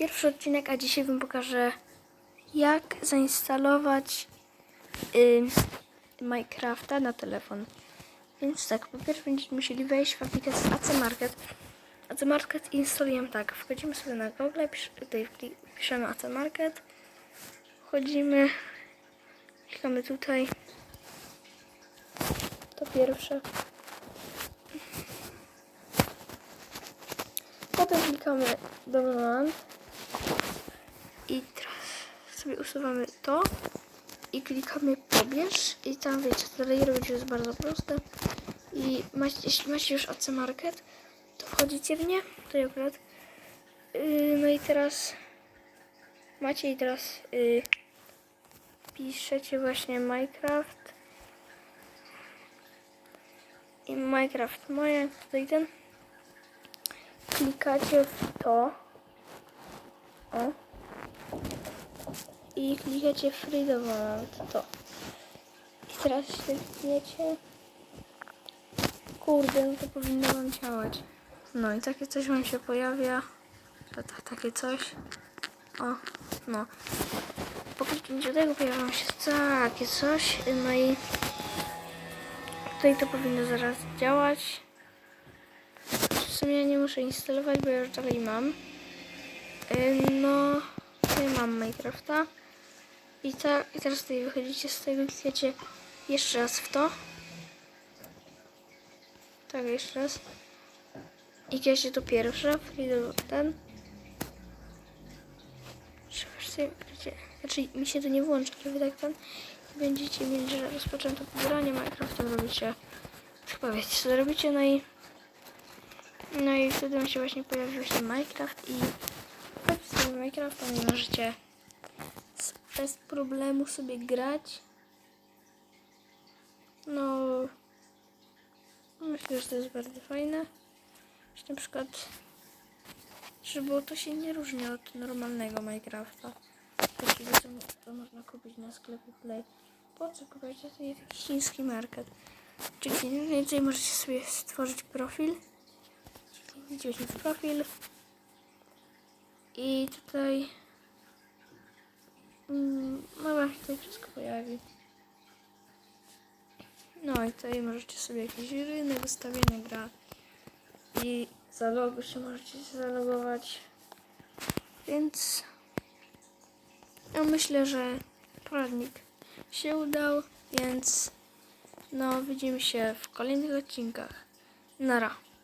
pierwszy odcinek, a dzisiaj Wam pokażę jak zainstalować y, Minecrafta na telefon. Więc tak, po pierwsze będziecie musieli wejść w aplikację AC Market. AC Market instalujemy tak, wchodzimy sobie na Google, pisz, tutaj piszemy AC Market, wchodzimy, klikamy tutaj, to pierwsze. Potem klikamy download sobie usuwamy to i klikamy pobierz. I tam wiecie, co dalej robić jest bardzo proste. I macie, jeśli macie już AC Market, to wchodzicie w nie, tutaj akurat. Yy, no i teraz macie i teraz yy, piszecie właśnie Minecraft. I Minecraft moje, tutaj ten. Klikacie w to o i klikacie free download to. I teraz się klikniecie kurde, no to powinno wam działać. No i takie coś wam się pojawia. Takie coś. O, no. Po kliknięciu tego pojawia się takie coś. No i tutaj to powinno zaraz działać. W sumie nie muszę instalować, bo ja już dalej mam. No, tutaj mam Minecrafta. I, ta, I teraz tutaj wychodzicie z tego, klikacie jeszcze raz w to. Tak, jeszcze raz. I klikacie to pierwsze, freedom ten. Znaczy mi się to nie włącza, ale wy tak ten będziecie mieli, że rozpoczęto pobieranie Minecrafta, robicie, chyba wiecie co robicie, no i no i wtedy mi się właśnie pojawił się Minecraft i z tym Minecraftem możecie z- bez problemu sobie grać. No myślę, że to jest bardzo fajne. Że na przykład że bo to się nie różni od normalnego Minecrafta. Takiego co to można kupić na sklepie Play. Po co kupować tutaj taki chiński market? Czyli więcej możecie sobie stworzyć profil. Idziecie w profil i tutaj mm, no się tutaj wszystko pojawi. No i tutaj możecie sobie jakieś rynek, ustawienia gra i zalogu się możecie się zalogować. Więc ja myślę, że poradnik się udał, więc no widzimy się w kolejnych odcinkach. Nara.